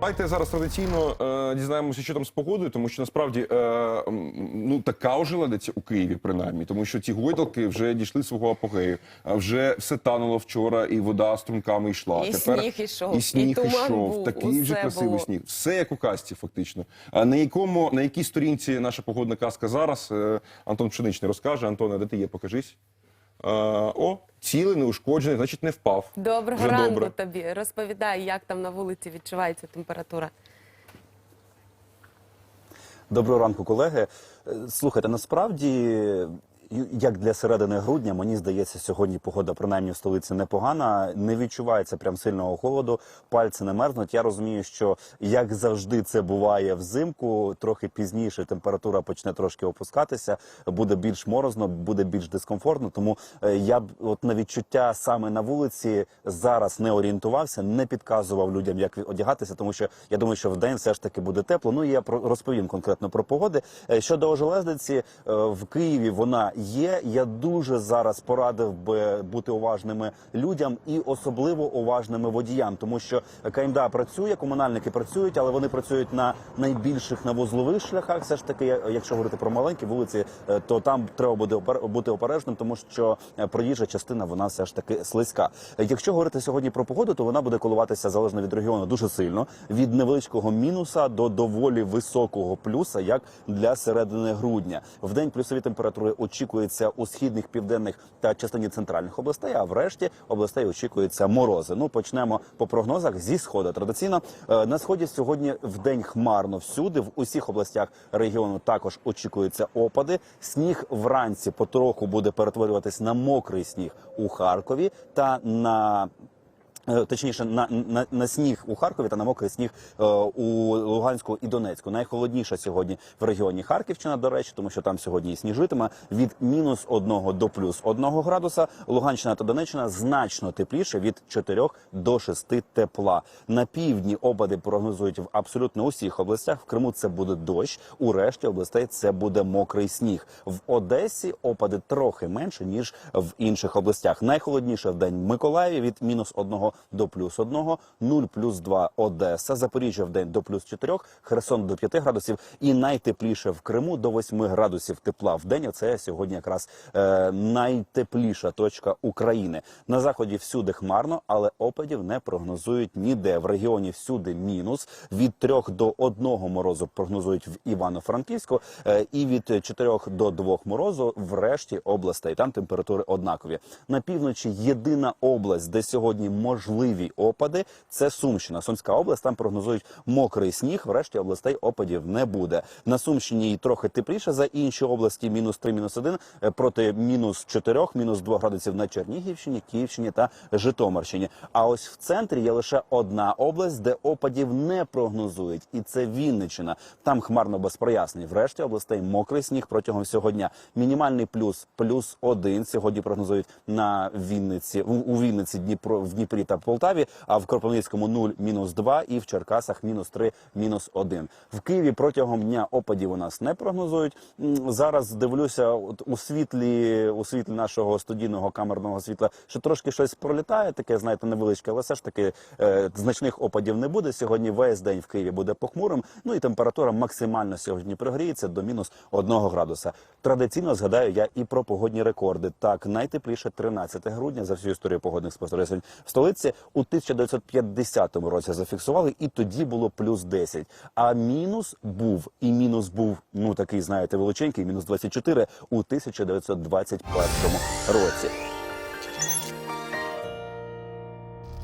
Давайте зараз традиційно е, дізнаємося, що там з погодою, тому що насправді е, ну така вже ледиться у Києві, принаймні, тому що ті гойдалки вже дійшли свого апогею. А вже все тануло вчора, і вода струнками йшла. І сніг ішов, і сніг і туман ішов. був, Такий вже красивий було. сніг. Все як у касті, фактично. А на якому на якій сторінці наша погодна казка зараз? Е, Антон Пшеничний розкаже. Антоне, де ти є? Покажись. Е, о, цілий, неушкоджений, значить, не впав. Доброго Вже ранку добре. тобі. Розповідай, як там на вулиці відчувається температура. Доброго ранку, колеги. Е, Слухайте, насправді, як для середини грудня, мені здається, сьогодні погода принаймні в столиці непогана. Не відчувається прям сильного холоду, пальці не мерзнуть. Я розумію, що як завжди це буває взимку, трохи пізніше температура почне трошки опускатися, буде більш морозно, буде більш дискомфортно. Тому е, я б от на відчуття саме на вулиці зараз не орієнтувався, не підказував людям, як одягатися, тому що я думаю, що в день все ж таки буде тепло. Ну і я розповім конкретно про погоди. Е, Щодо ожеледиці е, в Києві вона є. Я дуже зараз порадив би бути уважними людям і особливо уважними водіям, тому що КМДА працює, комунальники працюють, але вони працюють на найбільших на вузлових шляхах. Все ж таки, якщо говорити про маленькі вулиці, е, то там треба буде бути обережним, тому що е, проїжджа частина вона все ж таки слизька. Якщо говорити сьогодні про погоду, то вона буде коливатися залежно від регіону дуже сильно від невеличкого мінуса до доволі високого плюса, як для середини грудня. В день плюсові температури очікуються у східних, південних та частині центральних областей. А врешті областей очікуються морози. Ну почнемо по прогнозах зі сходу. Традиційно е, на сході сьогодні в день хмарно всюди. В усіх областях регіону також очікуються опади. Сніг вранці потроху буде перетворюватись на мокрий сніг у Харкові та на Точніше, на, на, на сніг у Харкові та на мокрий сніг е, у Луганську і Донецьку. Найхолодніша сьогодні в регіоні Харківщина, до речі, тому що там сьогодні і сніжитиме від мінус 1 до плюс 1 градуса. Луганщина та Донеччина значно тепліше від 4 до 6 тепла. На півдні опади прогнозують в абсолютно усіх областях. В Криму це буде дощ. У решті областей це буде мокрий сніг. В Одесі опади трохи менше ніж в інших областях. Найхолодніше в день Миколаєві від мінус 1 до плюс 1, 0 плюс 2 Одеса, Запоріжжя в день до плюс 4, Херсон до 5 градусів і найтепліше в Криму до 8 градусів тепла в день. Це сьогодні якраз е, найтепліша точка України. На заході всюди хмарно, але опадів не прогнозують ніде. В регіоні всюди мінус від 3 до 1 морозу прогнозують в Івано-Франківську е, і від 4 до 2 морозу в решті областей. Там температури однакові. На півночі єдина область, де сьогодні можливі опади, це Сумщина. Сумська область там прогнозують мокрий сніг. В решті областей опадів не буде. На Сумщині трохи тепліше за інші області. Мінус 3, мінус 1, е, проти мінус 4, мінус 2 градусів на Чернігівщині, Київщині та Житомирщині. А ось в центрі є лише одна область, де опадів не прогнозують, і це Вінниччина. Там хмарно без прояснень. В решті областей мокрий сніг протягом всього дня. Мінімальний плюс плюс один сьогодні прогнозують на Вінниці у Вінниці, Дніпро в Дніпрі та Полтаві. А в Кропивницькому 0, мінус 2 і в Черкасах мінус 3, мінус 1. В Києві протягом дня опадів у нас не прогнозують. Зараз дивлюся от у світлі у світлі нашого студійного камерного світла, що трошки щось пролітає, таке знаєте, невеличке, але все ж таки е, значних опадів не буде. Сьогодні весь день в Києві буде похмурим. Ну і температура максимально сьогодні прогріється до мінус 1 градуса. Традиційно згадаю я і про погодні рекорди. Так, найтепліше 13 грудня за всю історію погодних спостережень в столиці у 1950 році зафіксували, і тоді було плюс 10. А мінус був і мінус був ну такий, знаєте, величенький, мінус 24 у 1921 році.